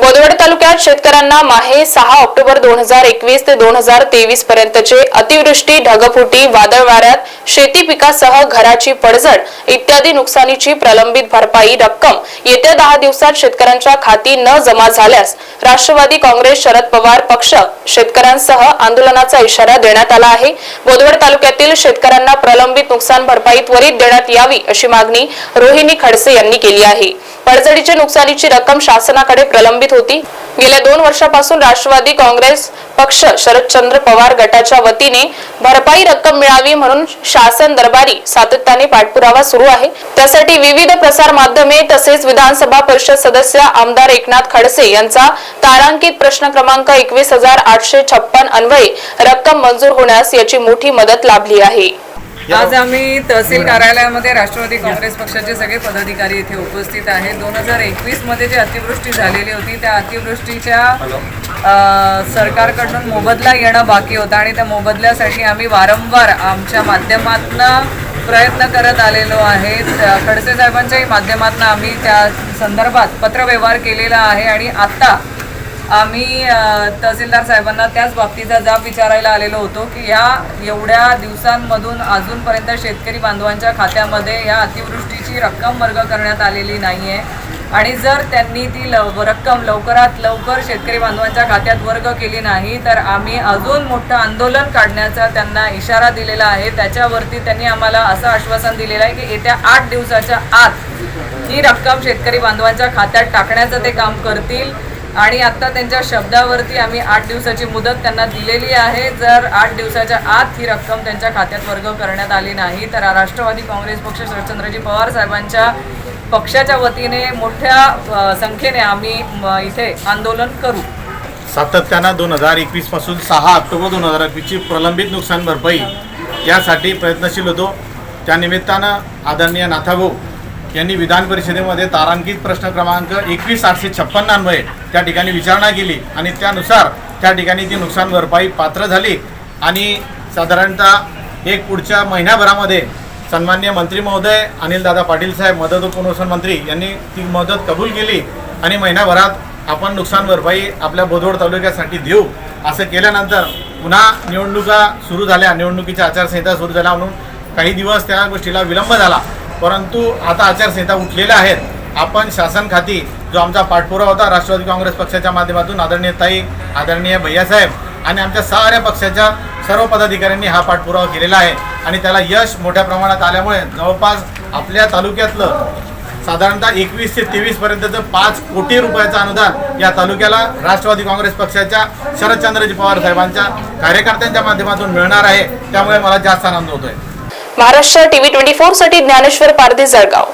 बोदवड तालुक्यात शेतकऱ्यांना माहे सहा ऑक्टोबर दोन हजार एकवीस ते दोन हजार तेवीस पर्यंतचे अतिवृष्टी ढगफुटी वादळ वाऱ्यात शेती पिकासह घराची पडझड इत्यादी नुकसानीची प्रलंबित भरपाई रक्कम येत्या दहा दिवसात शेतकऱ्यांच्या खाती न जमा झाल्यास राष्ट्रवादी काँग्रेस शरद पवार पक्ष शेतकऱ्यांसह आंदोलनाचा इशारा देण्यात आला आहे. बोदवड तालुक्यातील शेतकऱ्यांना प्रलंबित नुकसान भरपाई त्वरित देण्यात यावी अशी मागणी रोहिणी खडसे यांनी केली आहे. पडझडीच्या नुकसानीची रक्कम शासनाकडे प्रलंबित होती. गेल्या दोन वर्षापासून राष्ट्रवादी काँग्रेस पक्ष शरदचंद्र पवार गटाच्या वतीने भरपाई रक्कम मिळावी म्हणून शासन दरबारी सातत्याने पाठपुरावा सुरू आहे. त्यासाठी विविध प्रसार माध्यमे तसेच विधानसभा परिषद सदस्य आमदार एकनाथ खडसे यांचा तारांकित प्रश्न क्रमांक एकवीस हजार आठशे छप्पन अन्वये रक्कम मंजूर होण्यास याची मोठी मदत लाभली आहे. आज आम्ही तहसील कार्यालयामध्ये राष्ट्रवादी काँग्रेस पक्षाचे सगळे पदाधिकारी इथे उपस्थित आहेत. दोन हजार एकवीसमध्ये जी अतिवृष्टी झालेली होती त्या अतिवृष्टीच्या सरकारकडून मोबदला येणं बाकी होता आणि त्या मोबदल्यासाठी आम्ही वारंवार आमच्या माध्यमातनं प्रयत्न करत आलेलो आहे खडसे साहेबांच्याही माध्यमातून आम्ही त्या संदर्भात पत्रव्यवहार केलेला आहे आणि आत्ता आम्ही तहसीलदार साहेबांना त्याच बाबतीचा जाब विचारायला आलेलो होतो की ह्या एवढ्या दिवसांमधून अजूनपर्यंत शेतकरी बांधवांच्या खात्यामध्ये या अतिवृष्टीची रक्कम वर्ग करण्यात आलेली नाही आहे आणि जर त्यांनी ती लव रक्कम लवकरात लवकर शेतकरी बांधवांच्या खात्यात वर्ग केली नाही तर आम्ही अजून मोठं आंदोलन काढण्याचा त्यांना इशारा दिलेला आहे. त्याच्यावरती त्यांनी आम्हाला असं आश्वासन दिलेलं आहे की येत्या आठ दिवसाच्या आत ही रक्कम शेतकरी बांधवांच्या खात्यात टाकण्याचं ते काम करतील. आणि आत्ता त्यांच्या शब्दावरती आम्ही आठ दिवसाची मुदत त्यांना दिलेली आहे. जर आठ दिवसाच्या आत ही रक्कम त्यांच्या खात्यात वर्ग करण्यात आली नाही तर राष्ट्रवादी काँग्रेस पक्ष शरदचंद्रजी पवार साहेबांच्या पक्षाच्या वतीने मोठ्या संख्येने आम्ही म, इथे आंदोलन करू. सातत्यानं दोन हजार एकवीसपासून सहा ऑक्टोबर दोन हजार एकवीसची प्रलंबित नुकसान भरपाई यासाठी प्रयत्नशील होतो. त्या निमित्तानं आदरणीय नाथाभाऊ यांनी विधान परिषदेमध्ये तारांकित प्रश्न क्रमांक एकवीस आठशे छप्पन्न त्या ठिकाणी विचारणा केली आणि त्यानुसार त्या ठिकाणी ती नुकसान भरपाई पात्र झाली. आणि साधारणतः एक पुढच्या महिन्याभरामध्ये सन्मान्य मंत्री महोदय अनिलदादा पाटील साहेब मदत पुनर्वसन मंत्री यांनी ती मदत कबूल केली आणि महिन्याभरात आपण नुकसान भरपाई आपल्या बोदवड तालुक्यासाठी देऊ असं केल्यानंतर पुन्हा निवडणुका सुरू झाल्या. निवडणुकीच्या आचारसंहिता सुरू झाल्या म्हणून काही दिवस त्या गोष्टीला विलंब झाला. परंतु आता आचारसंहिता उठलेल्या आहेत. आपण शासन खाती जो आमचा पाठपुरावा होता राष्ट्रवादी काँग्रेस पक्षाच्या माध्यमातून आदरणीय ताई आदरणीय भैयासाहेब आणि आमच्या साऱ्या पक्षाच्या सर्व पदाधिकाऱ्यांनी हा पाठपुरावा केलेला आहे. आणि त्याला यश मोठ्या प्रमाणात आल्यामुळे जवळपास आपल्या तालुक्यातलं साधारणतः एकवीस ते तेवीस पर्यंतचं पाच कोटी रुपयाचं अनुदान या तालुक्याला राष्ट्रवादी काँग्रेस पक्षाच्या शरदचंद्रजी पवार साहेबांच्या कार्यकर्त्यांच्या माध्यमातून मिळणार आहे. त्यामुळे मला जास्त आनंद होतोय. महाराष्ट्र टीव्ही ट्वेंटी फोरसाठी ज्ञानेश्वर पारधी जळगाव.